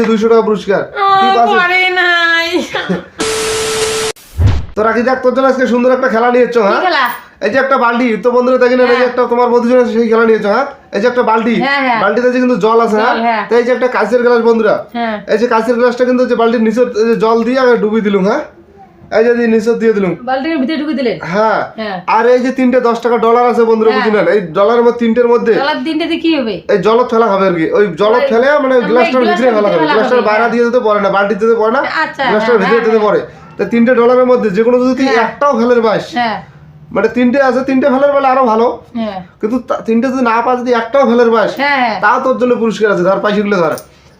যে দুইশো টাকা পুরস্কার। তো রাখি যাক তোর জন্য আজকে সুন্দর একটা খেলা নিয়ে এসছো হ্যাঁ? এই যে একটা বালতি তো বন্ধুরা না এই যে হ্যাঁ। একটা তোমার বন্ধু জন্য সেই খেলা নিয়েছো হ্যাঁ? এই যে একটা বালতি হ্যাঁ, হ্যাঁ। বালতিতে যে কিন্তু জল আছে হ্যাঁ। তো এই যে একটা কাঁচের গ্লাস বন্ধুরা। এই যে কাঁচের গ্লাসটা কিন্তু যে বালতির নিচে জল দিয়ে আগে ডুবি দিলুম হ্যাঁ? এই যে নিচে দিয়ে দিলুম। বালতির ভিতরে ঢুকে দিলেন হ্যাঁ। হ্যাঁ। আর এই যে তিনটে দশ টাকা ডলার আছে বন্ধুরা হ্যাঁ। বুঝলেন? এই ডলারের মধ্যে তিনটের মধ্যে কি হবে? এই জলত ফেলা হবে আর কি। ওই জলত ফেলে মানে গ্লাসটার ভিতরে ফেলা হবে গ্লাসটার বাইরে দিয়ে পারে না বালতি পারে না আচ্ছা, গ্লাসটার হ্যাঁ, ভিতরে দিতে হ্যাঁ। পারে তো তিনটে ডলারের মধ্যে যে কোনো যদি হ্যাঁ। একটাও ফেলের হ্যাঁ। মানে তিনটে আছে তিনটে ফেলের বেলা আরও ভালো। হ্যাঁ। কিন্তু তিনটে যদি না পাস যদি একটাও ফেলের হ্যাঁ হ্যাঁ। তাও তোর জন্য পুরস্কার আছে ধর পাইসিগুলো ধর।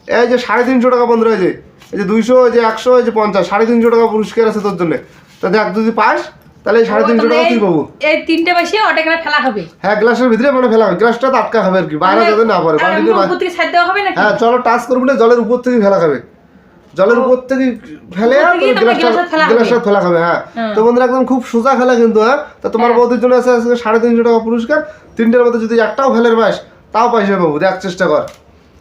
এই যে সাড়ে তিনশো টাকা বন্ধুরা এই যে এই যে দুইশো এই যে একশো এই যে পঞ্চাশ সাড়ে তিনশো টাকা পুরস্কার আছে তোর জন্য। তা দেখ যদি পাস তাহলে সাড়ে তিনশো টাকা তুই পাবো। এই তিনটে বাসে ওটা এখানে ফেলা হবে। হ্যাঁ গ্লাসের ভিতরে মানে ফেলা হবে। গ্লাসটা আটকা হবে আর কি বাইরে যাতে না বালতিতে উপর থেকে দেওয়া হবে নাকি? হ্যাঁ চলো টাচ করব না জলের উপর থেকে ফেলা খাবে। জলের উপর থেকে ফেলে গ্লাসটা ফেলা হবে। খাবে হ্যাঁ। হ্যাঁ। তো বন্ধুরা একদম খুব সোজা খেলা কিন্তু হ্যাঁ। তো তোমার হ্যাঁ। বৌদির জন্য আছে সাড়ে তিনশো টাকা পুরস্কার। তিনটের মধ্যে যদি একটাও ফেলের পাস তাও পয়সা পাবো। দেখ চেষ্টা কর।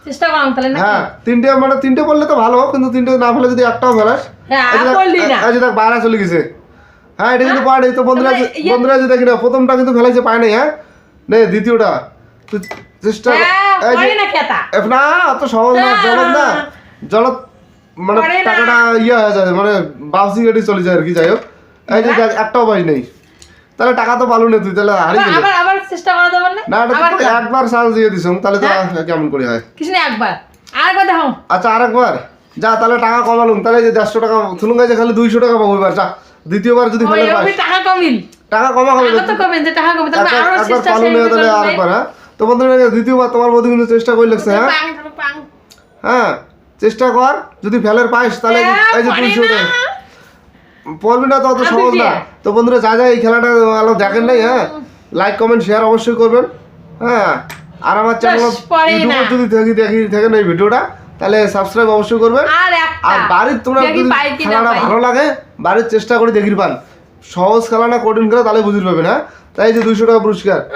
চেষ্টা করলাম তাহলে নাকি। হ্যাঁ তিনটে মানে তিনটে বললে তো ভালো কিন্তু তিনটে না ফেলে যদি একটাও ফেলাস। হ্যাঁ, বললি না। যে দেখ বাইরে চলে গেছে। হ্যাঁ এটা কিন্তু পায় নাই তো বন্ধুরা ইয়ে- বন্ধুরা যে দেখি না প্রথমটা কিন্তু ফেলাইছে পায় নাই হ্যাঁ? নে দ্বিতীয়টা। তুই চেষ্টা কর। হ্যাঁ পারে না না অত সহজ না হ্যাঁ। জলত না। জলত মানে পারে টাকাটা ইয়ে হয়ে যায় মানে বাউসি গাড়ি চলে যায় আর কি যাই হোক। এই যে একটাও পাই নেই। তাহলে টাকা তো পালু না তুই তাহলে হারিয়ে গেলি। আবার আবার চেষ্টা করা যাবে না? না একবার চান্স দিয়ে দিছ তাহলে তো হ্যাঁ। কেমন করে হয়? কিছু না একবার। আরেকবার দেখো। আচ্ছা আরেকবার। যা তাহলে টাকা কমালুম তাহলে যে দেড়শো টাকা থুলুম গাছে খালি দুইশো টাকা পাবো এবার যা। দ্বিতীয়বার যদি ফেলে পাস। টাকা কমিল। টাকা কমা হবে তো কমে। যে টাকা কমে একবার আরও চেষ্টা পালু নেই তাহলে। আরেকবার হ্যাঁ? তো বন্ধুরা দ্বিতীয়বার তোমার মধ্যে কিন্তু চেষ্টা করে লাগছে হ্যাঁ। হ্যাঁ চেষ্টা কর যদি ফেলের পাইস তাহলে এই যে- হ্যাঁ, দুইশো না। টাকা। পড়বি না তো অত সহজ না। তো বন্ধুরা যা যা এই খেলাটা ভালো দেখেন নাই হ্যাঁ? লাইক কমেন্ট শেয়ার অবশ্যই করবেন হ্যাঁ? আর আমার চ্যানেল ইউটিউবে যদি দেখি দেখি দেখেন এই ভিডিওটা তাহলে সাবস্ক্রাইব অবশ্যই করবেন। আর বাড়ির তোমরা যদি খেলাটা ভালো লাগে বাড়ির চেষ্টা করে দেখির পান। সহজ খেলা না কঠিন খেলা তাহলে বুঝতে পারবেন হ্যাঁ? তাই যে দুইশো টাকা পুরস্কার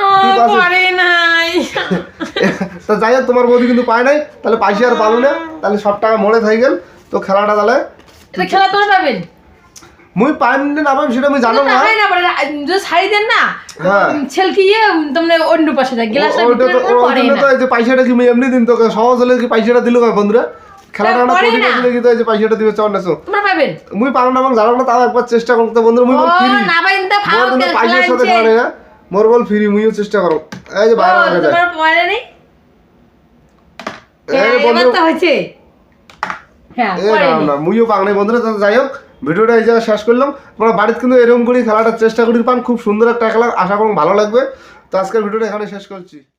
তা যাই হোক তোমার বৌদি কিন্তু পায় নাই তাহলে পাইসি আর পালো না তাহলে সব টাকা মরে গেল। তো খেলাটা তাহলে খেলা তোরা পাবেন? মুই পাইম না না পাইম সেটা আমি জানো না না। হয় না যদি শাড়ি দেন না হ্যাঁ। ছেলকিয়ে তোমরা অন্য পাশে গ্লাসটা ভিতরে তো পড়ে না। তো এই যে পয়সাটা কি এমনি দিন তোকে সহজ হলে কি পয়সাটা দিল কয় বন্ধুরা? খেলাটা না পড়ে কঠিন না। হলে কি তো এই যে পয়সাটা দিবে চাও না তোমরা পাবেন মুই পারো না জানো না তাও একবার চেষ্টা করতে বন্ধুরা মুই বল ফ্রি। না পাইন তো খাও মোর পয়সার সাথে আনছে। খেলা হ্যাঁ? মোর বল ফ্রি মুইও চেষ্টা করো। এই যে ও, বাইরে বাইরে তোমার পয়সা নেই? এই হ্যাঁ, হ্যাঁ না মুইও পাক নাই বন্ধুরা যাই হোক। ভিডিওটা এই জায়গায় শেষ করলাম। আমরা বাড়িতে কিন্তু এরকম করেই খেলাটার চেষ্টা করি পান খুব সুন্দর একটা খেলা। আশা করুন ভালো লাগবে। তো আজকের ভিডিওটা এখানে শেষ করছি।